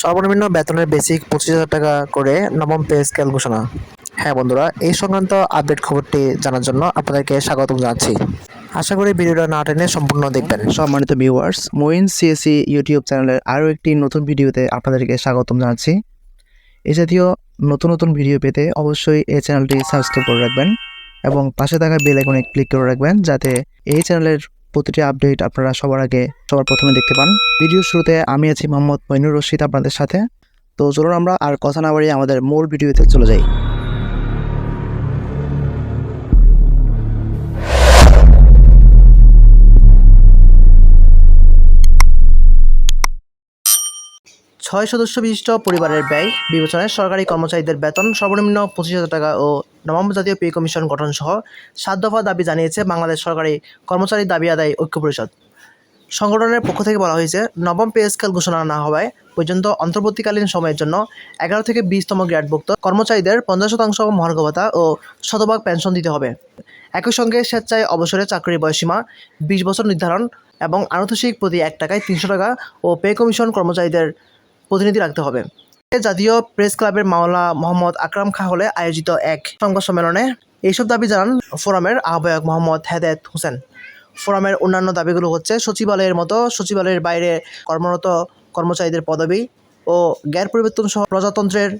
সর্বনিম্ন বেতনের বেসিক পঁচিশ হাজার টাকা করে নবম পে স্কেল ঘোষণা। হ্যাঁ বন্ধুরা, এই সংক্রান্ত আপডেট খবরটি জানার জন্য আপনাদেরকে স্বাগতম জানাচ্ছি। আশা করি ভিডিওটা না টেনে সম্পূর্ণ দেখবেন। সম্মানিত ভিউয়ার্স মোইন সিএসি ইউটিউব চ্যানেলের আরও একটি নতুন ভিডিওতে আপনাদেরকে স্বাগতম জানাচ্ছি। এ জাতীয় নতুন নতুন ভিডিও পেতে অবশ্যই এই চ্যানেলটি সাবস্ক্রাইব করে রাখবেন এবং পাশে থাকা বেল আইকনে ক্লিক করে রাখবেন যাতে এই চ্যানেলের প্রতিটি আপডেট আপনারা সবার আগে, সবার প্রথমে দেখতে পান। ভিডিও শুরুতে আমি আছি মোহাম্মদ মইনুর রশিদ আপনাদের সাথে। তো চলুন আমরা আর কথা না বাড়িয়ে আমাদের মূল ভিডিওতে চলে যাই। ছয় সদস্য বিশিষ্ট পরিবারের ব্যয়, বিবেচনায় সরকারি কর্মচারীদের বেতন, সর্বনিম্ন পঁচিশ হাজার টাকা ও নবম জাতীয় পে কমিশন গঠন সহ সাত দফা দাবি জানিয়েছে বাংলাদেশ সরকারি কর্মচারী দাবি আদায় ঐক্য পরিষদ। সংগঠনের পক্ষ থেকে বলা হয়েছে, নবম পে স্কেল ঘোষণা না হওয়ায় পর্যন্ত অন্তর্বর্তীকালীন সময়ের জন্য এগারো থেকে বিশতম গ্রেডভুক্ত কর্মচারীদের পঞ্চাশ শতাংশ মহার্ঘ ভাতা ও শতভাগ পেনশন দিতে হবে। একই সঙ্গে স্বেচ্ছায় অবসরে চাকরির বয়সীমা বিশ বছর নির্ধারণ এবং আনুতোষিক প্রতি এক টাকায় তিনশো টাকা ও পে কমিশন কর্মচারীদের প্রতিনিধি রাখতে হবে। জাতীয় প্রেস ক্লাবের মাওলা মোহাম্মদ আকরাম খা হলে আয়োজিত এক সংবাদ সম্মেলনে এইসব দাবি জানান ফোরামের আহ্বায়ক মোহাম্মদ হেদায়ত হোসেন। ফোরামের অন্যান্য দাবিগুলো হচ্ছে সচিবালয়ের মতো সচিবালয়ের বাইরে কর্মরত কর্মচারীদের পদবি ও গ্যার পরিবর্তন সহ প্রজাতন্ত্রের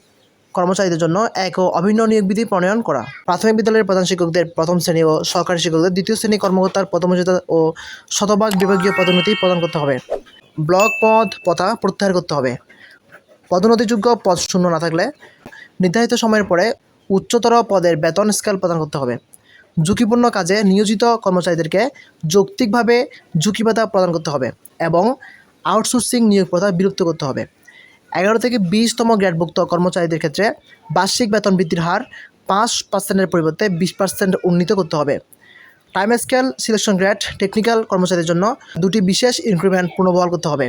কর্মচারীদের জন্য এক ও অভিন্ন নিয়োগ বিধি প্রণয়ন করা। প্রাথমিক বিদ্যালয়ের প্রধান শিক্ষকদের প্রথম শ্রেণি ও সরকারি শিক্ষকদের দ্বিতীয় শ্রেণি কর্মকর্তার পদমর্যাদা ও শতভাগ বিভাগীয় পদোন্নতি প্রদান করতে হবে। ব্লক পদ পথা প্রত্যাহার করতে হবে। পদোন্নতিযোগ্য পদ শূন্য না থাকলে নির্ধারিত সময়ের পরে উচ্চতর পদের বেতন স্কেল প্রদান করতে হবে। ঝুঁকিপূর্ণ কাজে নিয়োজিত কর্মচারীদেরকে যৌক্তিকভাবে ঝুঁকি প্রদান করতে হবে এবং আউটসোর্সিং নিয়োগ প্রথা বিলুপ্ত করতে হবে। এগারো থেকে বিশতম গ্রেডভুক্ত কর্মচারীদের ক্ষেত্রে বার্ষিক বেতন বৃদ্ধির হার পাঁচ পার্সেন্টের পরিবর্তে বিশ পার্সেন্ট উন্নীত করতে হবে। Time scale, selection grade, technical কর্মচারীদের জন্য দুটি বিশেষ ইনক্রিমেন্ট পুনর্বহাল করতে হবে।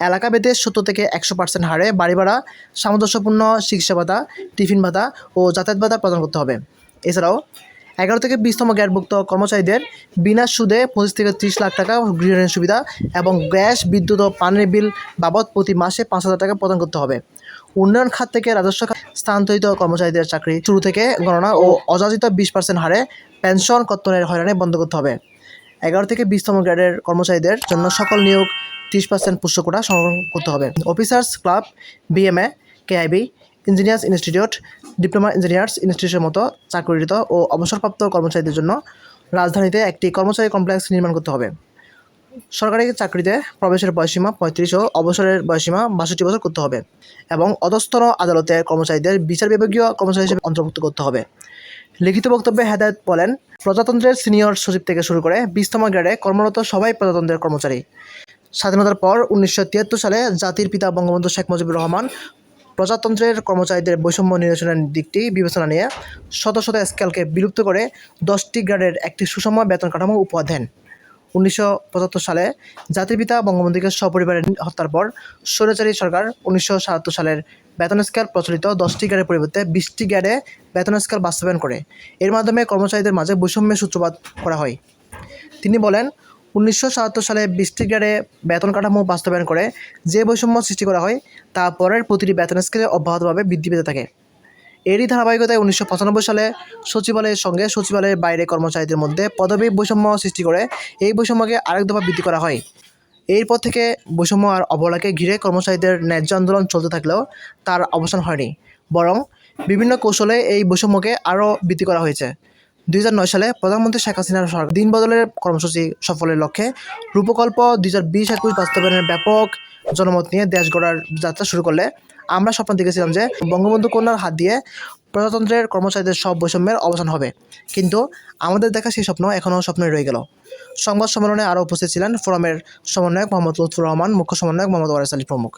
এলাকা ভেদে সত্তর থেকে একশো পার্সেন্ট হারে বাড়ি ভাড়া, সামঞ্জস্যপূর্ণ চিকিৎসা ভাতা, টিফিন ভাতা ও যাতায়াত ভাতা প্রদান করতে হবে। এছাড়াও, এগারো থেকে বিশতম গ্যাটভুক্ত কর্মচারীদের বিনা সুদে পঁচিশ থেকে ত্রিশ লাখ টাকা গৃহঋণ সুবিধা এবং গ্যাস, বিদ্যুৎ ও পানির বিল বাবদ প্রতি মাসে পাঁচ হাজার টাকা প্রদান করতে হবে। উন্নয়ন খাত থেকে রাজস্ব খাত স্থানান্তরিত কর্মচারীদের চাকরি শুরু থেকে গণনা ও অযাচিত বিশ পার্সেন্ট হারে পেনশন কর্তনের হয়রানি বন্ধ করতে হবে। এগারো থেকে বিশতম গ্রেডের কর্মচারীদের জন্য সকল নিয়োগ ত্রিশ পার্সেন্ট পুষ্য কোটা সংগ্রহ করতে হবে। Officers club BMA KIB engineers institute diploma engineers ইনস্টিটিউটের মতো চাকরিরত ও অবসরপ্রাপ্ত কর্মচারীদের জন্য রাজধানীতে একটি কর্মচারী কমপ্লেক্স নির্মাণ করতে হবে। সরকারি চাকরিতে প্রবেশের বয়সীমা পঁয়ত্রিশ ও অবসরের বয়সীমা বাষট্টি বছর করতে হবে এবং অধস্তর আদালতের কর্মচারীদের বিচার বিভাগীয় কর্মচারী হিসেবে অন্তর্ভুক্ত করতে হবে। লিখিত বক্তব্যে হেদায়ত বলেন, প্রজাতন্ত্রের সিনিয়র সচিব থেকে শুরু করে বিশতম গ্রেডে কর্মরত সবাই প্রজাতন্ত্রের কর্মচারী। স্বাধীনতার পর উনিশশো তিয়াত্তর সালে জাতির পিতা বঙ্গবন্ধু শেখ মুজিবুর রহমান প্রজাতন্ত্রের কর্মচারীদের বৈষম্য নিরসনের দিকটি বিবেচনা নিয়ে শত শত স্কেলকে বিলুপ্ত করে দশটি গ্রেডের একটি সুষম বেতন কাঠামো উপহার দেন। উনিশশো পঁচাত্তর সালে জাতির পিতা বঙ্গবন্ধুকে সপরিবারে হত্যার পর স্বৈরাচারী সরকার উনিশশো সাতাত্তর সালের বেতন স্কেল প্রচলিত দশটি গ্রেডের পরিবর্তে বিশটি গ্রেডে বেতন স্কেল বাস্তবায়ন করে। এর মাধ্যমে কর্মচারীদের মাঝে বৈষম্যের সূত্রপাত করা হয়। তিনি বলেন, উনিশশো সাতাত্তর সালে বিশটি গ্রেডে বেতন কাঠামো বাস্তবায়ন করে যে বৈষম্য সৃষ্টি করা হয়, তা পরের প্রতিটি বেতন স্কেলে অব্যাহতভাবে বৃদ্ধি পেতে থাকে। এরই ধারাবাহিকতায় উনিশশো পঁচানব্বই সালে সচিবালয়ের সঙ্গে সচিবালয়ের বাইরে কর্মচারীদের মধ্যে পদবী বৈষম্য সৃষ্টি করে এই বৈষম্যকে আরেক দফা বৃদ্ধি করা হয়। এরপর থেকে বৈষম্য আর অবহেলাকে ঘিরে কর্মচারীদের ন্যায্য আন্দোলন চলতে থাকলেও তার অবসান হয়নি। বরং বিভিন্ন কৌশলে এই বৈষম্যকে আরও বৃদ্ধি করা হয়েছে। দুই সালে প্রধানমন্ত্রী শেখ হাসিনার সরকার দিন বদলের কর্মসূচি সফলের লক্ষ্যে রূপকল্প দুই হাজার বিশ একুশ বাস্তবায়নের ব্যাপক জনমত নিয়ে দেশ গড়ার যাত্রা শুরু করলে আমরা স্বপ্ন দেখেছিলাম যে বঙ্গবন্ধু কন্যার হাত দিয়ে প্রজাতন্ত্রের কর্মচারীদের সব বৈষম্যের অবসান হবে। কিন্তু আমাদের দেখা সেই স্বপ্ন এখনও স্বপ্নই রয়ে গেল। সংবাদ সম্মেলনে আরও উপস্থিত ছিলেন ফোরামের সমন্বয়ক মোহাম্মদ লুৎফুর রহমান, মুখ্য সমন্বয়ক মোহাম্মদ ওয়ারেস আলী প্রমুখ।